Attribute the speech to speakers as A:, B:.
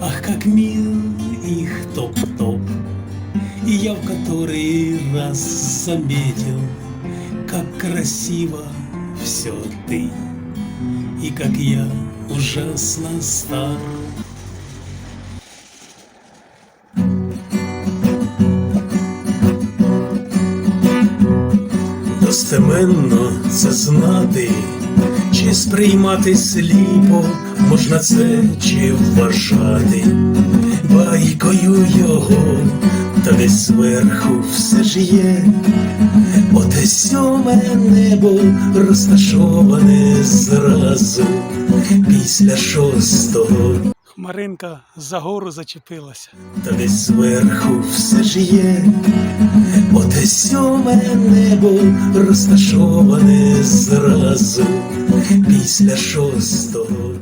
A: Ах, как мил их топ-топ. И я в который раз заметил Как красиво все ты. И как я ужасно стар. Достеменно це знати, чи сприймати сліпо, можна це чи вважати байкою його, та десь зверху все ж є, оте сьоме небо розташоване зразу після шостого.
B: Хмаринка за гору зачепилася.
A: Та десь зверху все ж є, оте сьоме небо розташоване зразу після шостого.